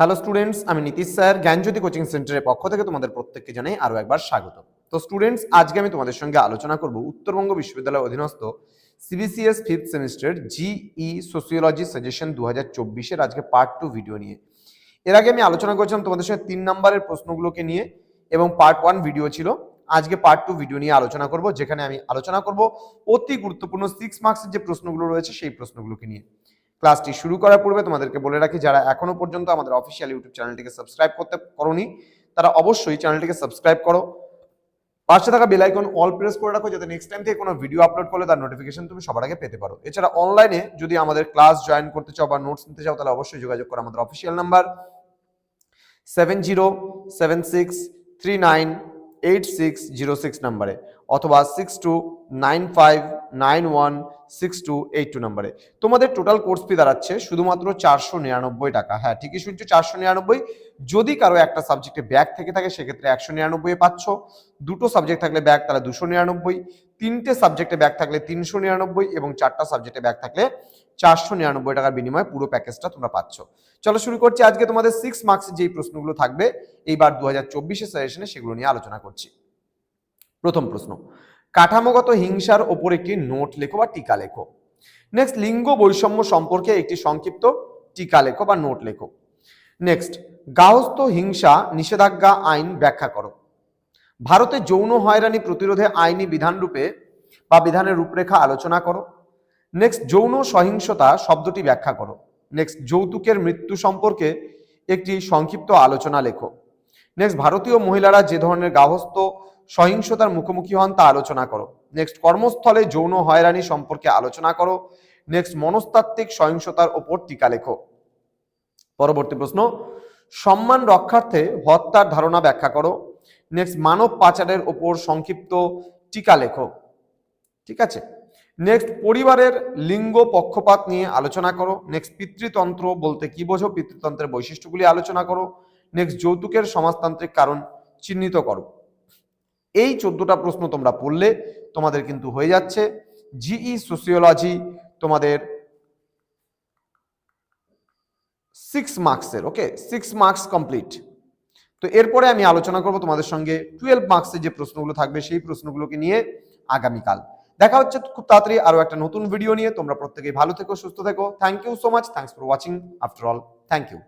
Hello students আমি Nitish sir জ্ঞানজ্যোতি coaching সেন্টারের পক্ষ থেকে তোমাদের প্রত্যেককে জানাই আরও একবার স্বাগত। তো স্টুডেন্টস আজকে আমি তোমাদের সঙ্গে আলোচনা করব উত্তরবঙ্গ বিশ্ববিদ্যালয়ের অধীনস্থ CBCS fifth semester GE sociology suggestion দু হাজার চব্বিশের আজকে পার্ট টু ভিডিও নিয়ে। এর আগে আমি আলোচনা করেছিলাম তোমাদের সঙ্গে তিন নম্বরের প্রশ্নগুলোকে নিয়ে এবং পার্ট ওয়ান ভিডিও ছিল। আজকে পার্ট টু ভিডিও নিয়ে আলোচনা করব, যেখানে আমি আলোচনা করব অতি গুরুত্বপূর্ণ সিক্স মার্কসের যে প্রশ্নগুলো রয়েছে সেই প্রশ্নগুলোকে নিয়ে। ক্লাসটি শুরু করার পূর্বে তোমাদেরকে বলে রাখি, যারা এখনও পর্যন্ত আমাদের অফিসিয়াল ইউটিউব চ্যানেলটিকে সাবস্ক্রাইব করতে করনি, তারা অবশ্যই চ্যানেলটিকে সাবস্ক্রাইব করো। পাশে থাকা বেল আইকন অল প্রেস করে রাখো, যাতে নেক্সট টাইম থেকে কোনো ভিডিও আপলোড করলে তার নোটিফিকেশন তুমি সবার আগে পেতে পারো। এছাড়া অনলাইনে যদি আমাদের ক্লাস জয়েন করতে চাও বা নোটস নিতে চাও, তাহলে অবশ্যই যোগাযোগ করো আমাদের official number seven zero seven six three nine eight six zero six নাম্বারে অথবা six two nine five nine one six two eight two নাম্বারে তোমাদের টোটাল কোর্স ফি দাঁড়াচ্ছে শুধুমাত্র চারশো নিরানব্বই টাকা। হ্যাঁ ঠিকই শুনছো, চারশো নিরানব্বই। যদি কারও একটা সাবজেক্টে ব্যাক থেকে থাকে, সেক্ষেত্রে একশো নিরানব্বই পাচ্ছ। দুটো সাবজেক্ট থাকলে ব্যাক তাহলে দুশো নিরানব্বই। তিনটে সাবজেক্টে ব্যাক থাকলে তিনশো নিরানব্বই এবং চারটা সাবজেক্টে ব্যাক থাকলে চারশো নিরানব্বই টাকার বিনিময়ে পুরো প্যাকেজটা তোমরা পাচ্ছ। চলো শুরু করছি আজকে তোমাদের সিক্স মার্কসের যেই প্রশ্নগুলো থাকবে, এইবার দু হাজার চব্বিশের সাজেশনে সেগুলো নিয়ে আলোচনা করছি। প্রথম প্রশ্ন কাঠামোগত হিংসার ওপর একটি নোট লেখো বা টিকা লেখো। নেক্সট লিঙ্গ বৈষম্য সম্পর্কে একটি সংক্ষিপ্ত টিকা লেখো বা নোট লেখো। নেক্সট গাহস্থ হিংসা নিষেধাজ্ঞা আইন ব্যাখ্যা করো। ভারতে যৌন হয়রানি প্রতিরোধে আইনি বিধানরূপে বা বিধানের রূপরেখা আলোচনা করো। নেক্সট যৌন সহিংসতা শব্দটি ব্যাখ্যা করো। নেক্সট যৌতুকের মৃত্যু সম্পর্কে একটি সংক্ষিপ্ত আলোচনা লেখো। নেক্সট ভারতীয় মহিলারা যে ধরনের গার্হস্থ সহিংসতার মুখোমুখি হন তা আলোচনা করো। নেক্সট কর্মস্থলে যৌন হয়রানি সম্পর্কে আলোচনা করো। নেক্সট মনস্তাত্ত্বিক সহিংসতার ওপর টিকা লেখো। পরবর্তী প্রশ্ন, সম্মান রক্ষার্থে হত্যার ধারণা ব্যাখ্যা করো। নেক্সট মানব পাচারের ওপর সংক্ষিপ্ত টিকা লেখো। ঠিক আছে? নেক্সট পরিবারের লিঙ্গ পক্ষপাত নিয়ে আলোচনা করো। নেক্সট পিতৃতন্ত্র বলতে কি বোঝো? পিতৃতন্ত্রের বৈশিষ্ট্যগুলি আলোচনা করো। নেক্সট যৌতুকের সমাজতান্ত্রিক কারণ চিহ্নিত করো। এই চোদ্দটা প্রশ্ন তোমরা পড়লে তোমাদের কিন্তু হয়ে যাচ্ছে। জিই সোসিওলজি তোমাদের সিক্স মার্কসের ওকে সিক্স মার্কস কমপ্লিট তো এরপরে আমি আলোচনা করব তোমাদের সঙ্গে টুয়েলভ মার্কসের যে প্রশ্নগুলো থাকবে, সেই প্রশ্নগুলোকে নিয়ে আগামীকাল। দেখা হচ্ছে খুব তাড়াতাড়ি আরও একটা নতুন ভিডিও নিয়ে। তোমরা প্রত্যেকেই ভালো থেকো, সুস্থ থেকো। Thank you so much thanks for watching after all thank you